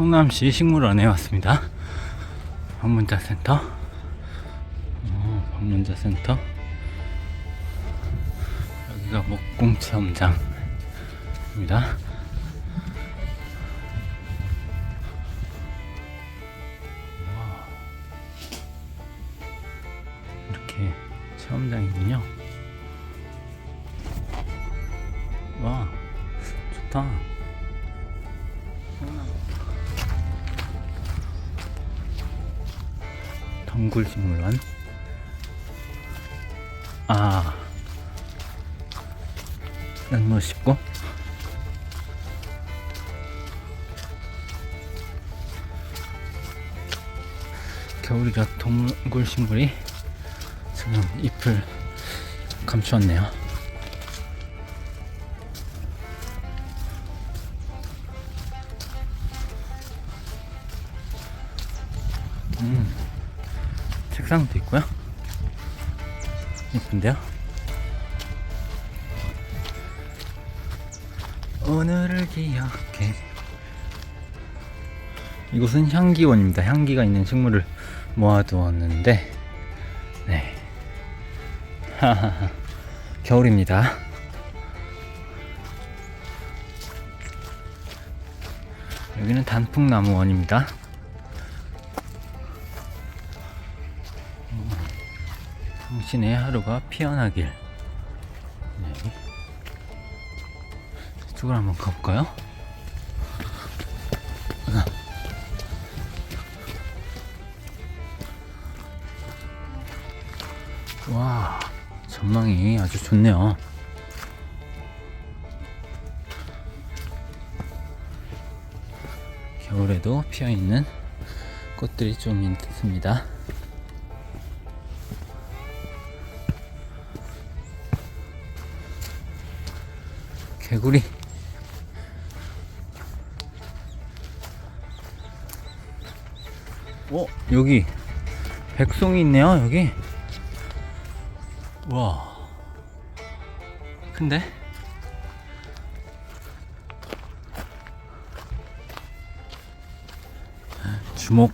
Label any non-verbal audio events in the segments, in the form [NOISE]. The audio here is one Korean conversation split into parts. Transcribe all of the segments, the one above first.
성남시 식물원에 왔습니다. 방문자 센터. 어, 방문자 센터. 여기가 목공 체험장입니다. 와. 이렇게 체험장이군요. 와, 좋다. 덩굴식물원. 아, 너무 쉽고. 겨울이라 동굴식물이 지금 잎을 감추었네요. 책상도 있고요. 예쁜데요? 오늘을 기억해. 이곳은 향기원입니다. 향기가 있는 식물을 모아두었는데, 네. 겨울입니다. 여기는 단풍나무원입니다. 당신의 하루가 피어나길. 네. 이쪽으로 한번 가볼까요? 와, 전망이 아주 좋네요. 겨울에도 피어있는 꽃들이 좀 있습니다. 개구리. 어? 여기 백송이 있네요 여기. 와. 큰데? 주목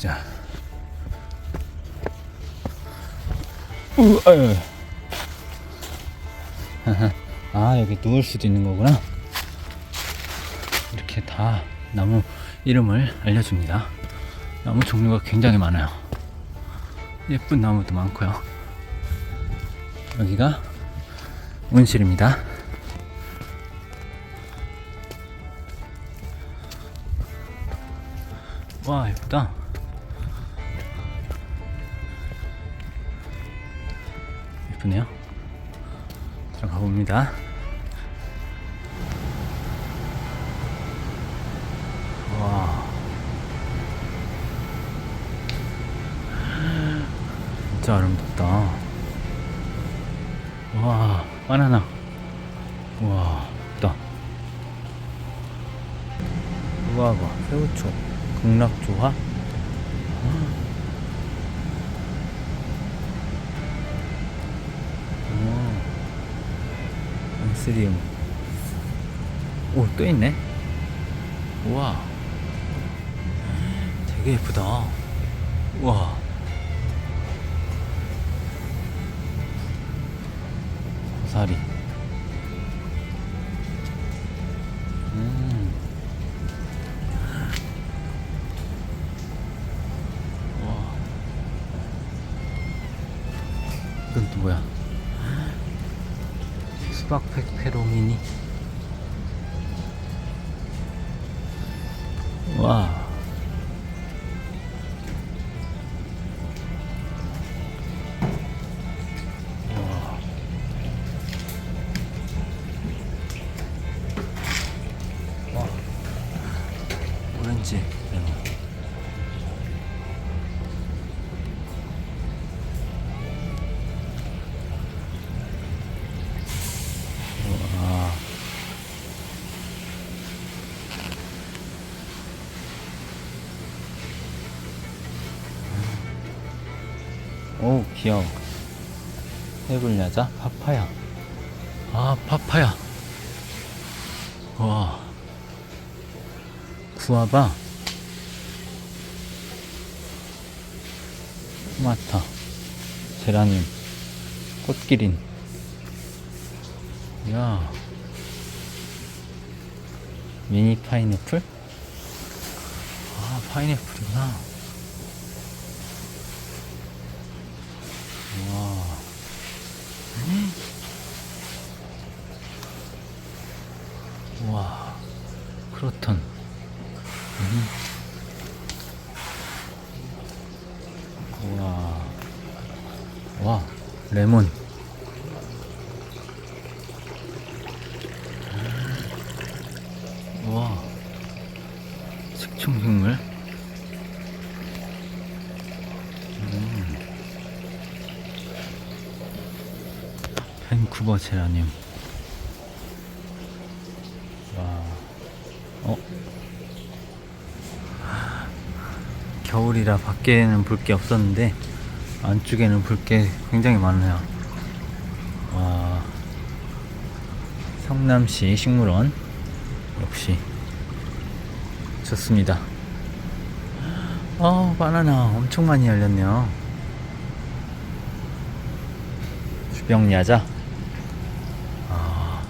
자. 우와. 아유. 아, 여기 누울 수도 있는 거구나. 이렇게 다 나무 이름을 알려줍니다. 나무 종류가 굉장히 많아요. 예쁜 나무도 많고요. 여기가 온실입니다. 와 예쁘다 예쁘네요. 들어가 봅니다. 와. 진짜 아름답다. 와 바나나. 와 예쁘다. 우와가 새우초 극락조화 안 스리움 오 또 있네? 우와. 되게 예쁘다. 우와. 고사리. 음. 와. 이건 또 뭐야? 수박 페페로미니. 와. 와. 기억 해굴야자. 파파야. 아 파파야. 와. 구아바. 토마타. 제라늄. 꽃기린. 야. 미니 파인애플? 아 파인애플이구나 와 와, 크로톤. 음. 우와. 와, 레몬. 와, 식충식물. 음. 밴쿠버 제라늄. 어? 겨울이라 밖에는 볼 게 없었는데 안쪽에는 볼 게 굉장히 많네요. 와, 성남시 식물원 역시 좋습니다. 어, 바나나 엄청 많이 열렸네요. 주병야자. 아,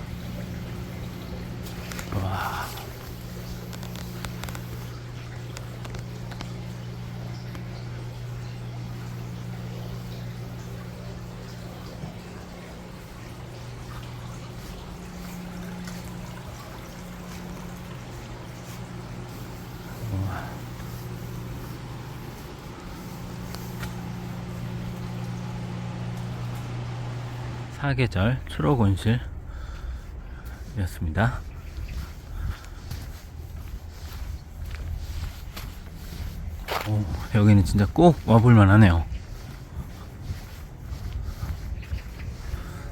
와. 사계절 초록온실이었습니다. 오, 여기는 진짜 꼭 와볼만 하네요.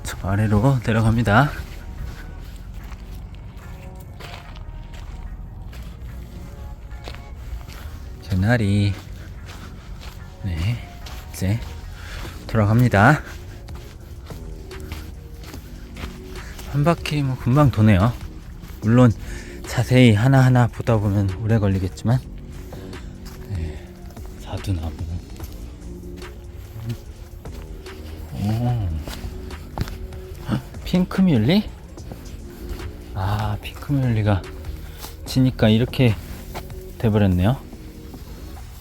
저 아래로 내려갑니다. 제나리. 네, 이제 돌아갑니다. 한 바퀴 뭐 금방 도네요. 물론 자세히 하나하나 보다 보면 오래 걸리겠지만 네, 사두나무 오. 헉, 핑크뮬리? 아 핑크뮬리가 지니까 이렇게 돼버렸네요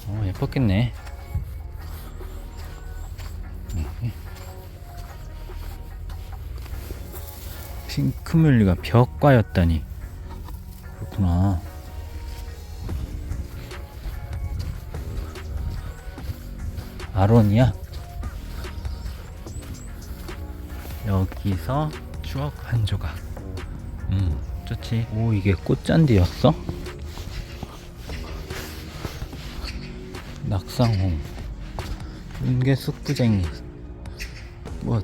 어, 예뻤겠네 핑크뮬리가 벽과였다니. 그렇구나. 아론이야? 여기서 추억 한 조각. 음 좋지. 오 이게 꽃잔디였어? 낙상홍. 은개 숙부쟁이. 뭐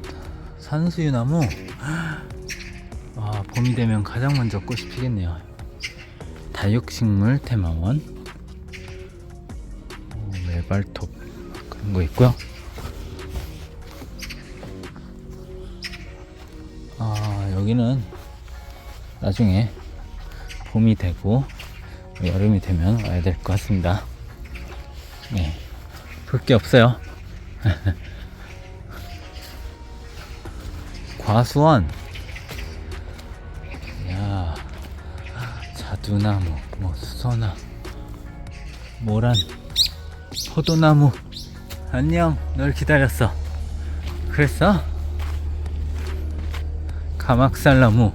산수유나무 아, 봄이 되면 가장 먼저 꽃이 피겠네요. 다육식물 테마원, 오, 메발톱 그런 거 있고요. 아, 여기는 나중에 봄이 되고 여름이 되면 와야 될 것 같습니다. 네, 볼 게 없어요. [LAUGHS] 과수원. 두나무 뭐 수서나 모란 포도나무. 안녕 널 기다렸어. 그랬어? 가막살나무.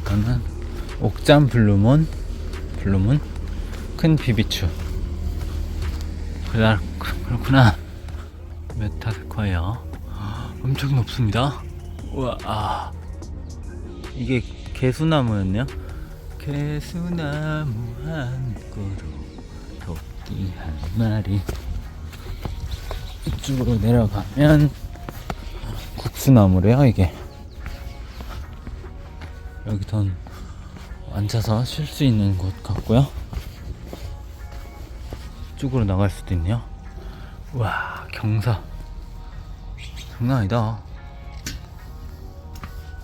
이거는 옥잠 블루몬 블루문 큰 비비추. 그렇구나. 메타스콰이어 [GASPS] 엄청 높습니다. 우와. 아. 이게 개수나무였네요. 개수나무 한 그루 토끼 한 마리. 이쪽으로 내려가면 국수나무래요 이게. 여기선 앉아서 쉴 수 있는 곳 같고요. 이쪽으로 나갈 수도 있네요. 와 경사. 장난 아니다.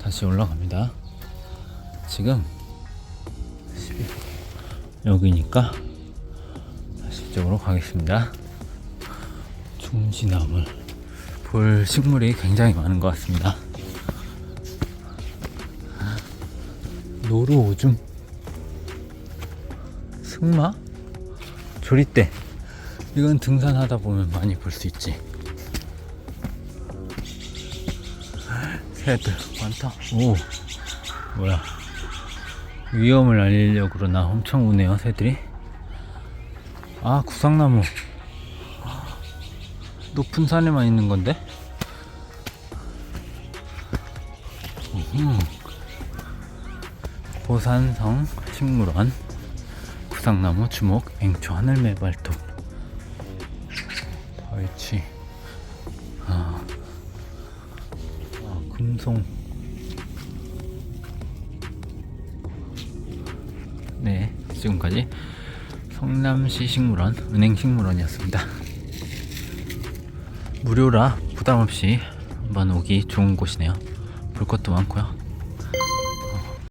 다시 올라갑니다 지금 12 여기니까 다시 이쪽으로 가겠습니다 중지나물 볼 식물이 굉장히 많은 것 같습니다 노루 오줌 승마 조리대 이건 등산하다 보면 많이 볼 수 있지. 새들 많다. 오, 뭐야? 위험을 알리려고 그러나 엄청 우네요, 새들이. 아, 구상나무. 높은 산에만 있는 건데? 음흠. 고산성 식물원 구상나무 주목 앵초 하늘매 발톱 발치 아, 아 금송 네 지금까지 성남시 식물원 은행 식물원이었습니다. 무료라 부담 없이 한번 오기 좋은 곳이네요. 볼 것도 많고요